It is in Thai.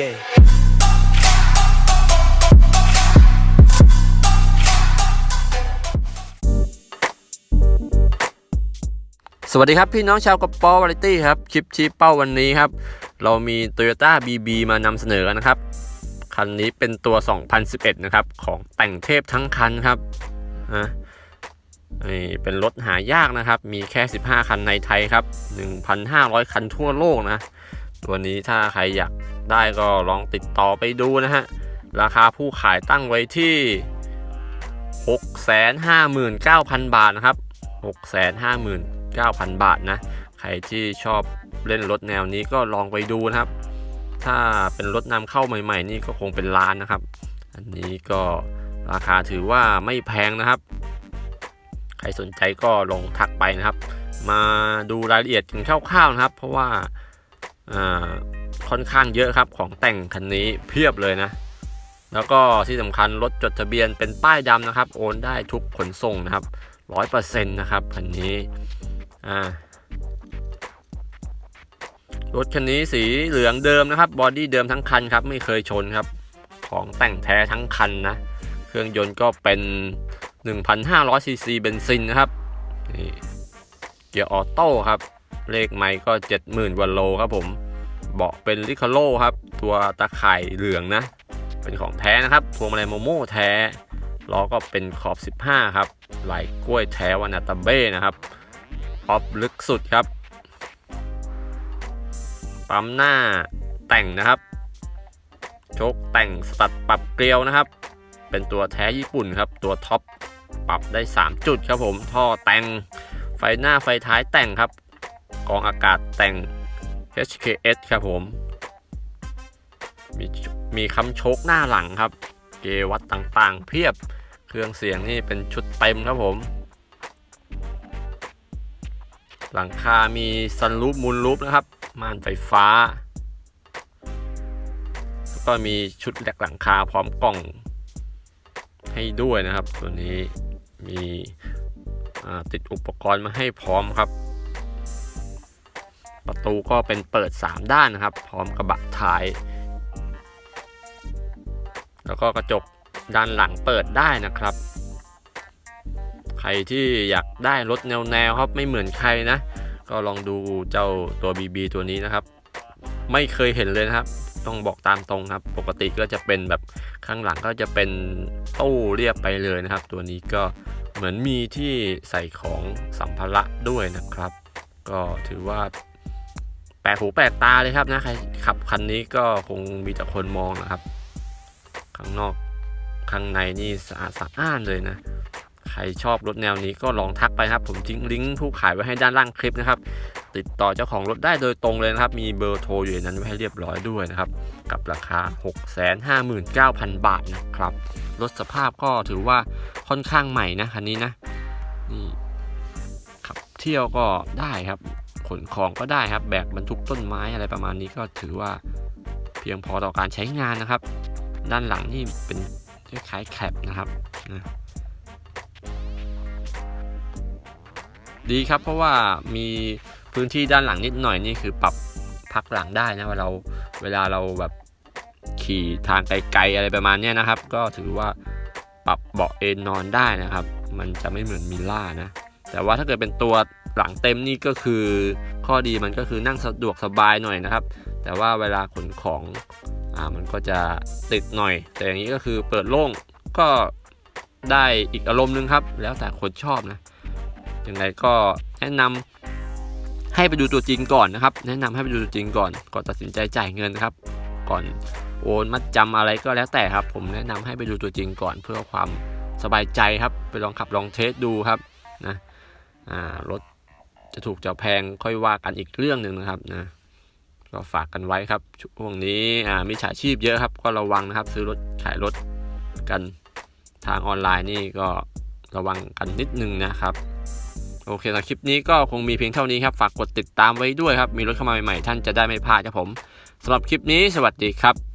Yeah. สวัสดีครับพี่น้องชาวกระป๋อวาไรตี้ครับ คลิปชี้เป้าวันนี้ครับ เรามี Toyota BB มานำเสนอกันนะครับ คันนี้เป็นตัว 2011 นะครับ ของแต่งเทพทั้งคันครับนะนี่เป็นรถหายากนะครับ มีแค่ 15 คันในไทยครับ 1,500 คันทั่วโลกนะ ตัวนี้ถ้าใครอยาก ได้ก็ลองติดต่อไปดูนะฮะ ราคาผู้ขายตั้งไว้ที่ 659,000 บาทนะครับ 659,000 บาทนะ ใครที่ชอบเล่นรถแนวนี้ก็ลองไปดูนะครับ ถ้าเป็นรถนำเข้าใหม่ๆ นี่ก็คงเป็นล้านนะครับ อันนี้ก็ราคาถือว่าไม่แพงนะครับ ใครสนใจก็ลองทักไปนะครับ มาดูรายละเอียดกันคร่าวๆนะครับ เพราะว่าอ่า ค่อนข้างเยอะครับของแต่งคันนี้เพียบเลยนะ แล้วก็ที่สำคัญรถจดทะเบียนเป็นป้ายดำนะครับ โอนได้ทุกขนส่งนะครับร้อยเปอร์เซ็นต์นะครับคันนี้อ่ารถคันนี้สีเหลืองเดิมนะครับบอดี้เดิมทั้งคันครับไม่เคยชนครับ ของแต่งแท้ทั้งคันนะเครื่องยนต์ก็เป็น 1,500ซีซีเบนซินนะครับนี่เกียร์ออโต้ครับเลขไมค์ก็ 70,000วัลโลครับผม เบาะเป็นลิคาโลครับ ตัวตะข่ายเหลืองนะ เป็นของแท้นะครับพวงมาลัยโมโม่แท้ล้อก็เป็นขอบ 15 ครับไหลกล้วยแท้วานาตาเบ้นะครับออฟลึกสุดครับ ปั๊มหน้าแต่งนะครับ โชคแต่งสตัดปรับเกลียวนะครับ เป็นตัวแท้ญี่ปุ่นครับ ตัวท็อปปรับได้ 3 จุดครับผม ท่อแต่ง ไฟหน้าไฟท้ายแต่งครับ กองอากาศแต่ง HKS ครับผม มีมีคำโชคหน้าหลังครับ เกวัดต่างๆ เพียบ เครื่องเสียงนี่เป็นชุดเต็มครับผม หลังคามีซันรูปมูลรูปนะครับ ม่านไฟฟ้า แล้วก็มีชุดแหลกหลังคาพร้อมกล่องให้ด้วยนะครับ ตัวนี้มีติดอุปกรณ์มาให้พร้อมครับ ประตูก็เป็นเปิด 3 ด้านนะครับ พร้อมกระบะท้าย แล้วก็กระจกด้านหลังเปิดได้นะครับ ใครที่อยากได้รถแนวๆครับไม่เหมือนใครนะ ก็ลองดูเจ้าตัว BB ตัวนี้นะครับ ไม่เคยเห็นเลยนะครับ ต้องบอกตามตรงครับ ปกติก็จะเป็นแบบข้างหลังก็จะเป็นตู้เรียบไปเลยนะครับ ตัวนี้ก็เหมือนมีที่ใส่ของสัมภาระด้วยนะครับ ก็ถือว่า แปลกหูแปลกตาเลยครับนะใครขับคันนี้ก็คงมีแต่คนมองนะครับ ข้างนอกข้างในนี่สะอาดสะอ้านเลยนะใครชอบรถแนวนี้ก็ลองทักไปครับ ผมทิ้งลิงก์ผู้ขายไว้ให้ด้านล่างคลิปนะครับ ติดต่อเจ้าของรถได้โดยตรงเลยนะครับ มีเบอร์โทรอยู่ในนั้นไว้ให้เรียบร้อยด้วยนะครับ กับราคา 659,000 บาทนะครับ รถสภาพก็ถือว่าค่อนข้างใหม่นะคันนี้นะนี่ขับเที่ยวก็ได้ครับ ขนของก็ได้ครับ แบกบรรทุกต้นไม้อะไรประมาณนี้ก็ถือว่าเพียงพอต่อการใช้งานนะครับ ด้านหลังนี่เป็นคล้ายๆแคปนะครับนะดีครับเพราะว่ามีพื้นที่ด้านหลังนิดหน่อยนี่คือปรับพักหลังได้นะเวลาเราเวลาเราแบบขี่ทางไกลๆอะไรประมาณนี้นะครับ ก็ถือว่าปรับเบาะเอนนอนได้นะครับ มันจะไม่เหมือนมิลล่านะ แต่ว่าถ้าเกิดเป็นตัว หลังเต็มนี่ก็คือข้อดีมันก็คือนั่งสะดวกสบายหน่อยนะครับ แต่ว่าเวลาขนของอ่ามันก็จะติดหน่อย แต่อย่างนี้ก็คือเปิดโล่งก็ได้อีกอารมณ์นึงครับ แล้วแต่คนชอบนะยังไงก็แนะนำให้ไปดูตัวจริงก่อนนะครับ แนะนำให้ไปดูตัวจริงก่อนก่อนตัดสินใจจ่ายเงินนะครับ ก่อนโอนมัดจำอะไรก็แล้วแต่ครับ ผมแนะนำให้ไปดูตัวจริงก่อนเพื่อความสบายใจครับ ไปลองขับลองเทสดูครับนะอ่ารถ จะถูกจะแพงค่อยว่ากันอีกเรื่องหนึ่งนะครับนะก็ฝากกันไว้ครับช่วงนี้อ่ามีฉาชีพเยอะครับ ก็ระวังนะครับ ซื้อรถขายรถกันทางออนไลน์นี่ก็ระวังกันนิดนึงนะครับโอเคสำหรับคลิปนี้ก็คงมีเพียงเท่านี้ครับฝากกดติดตามไว้ด้วยครับ มีรถเข้ามาใหม่ๆท่านจะได้ไม่พลาดครับผมสำหรับคลิปนี้สวัสดีครับ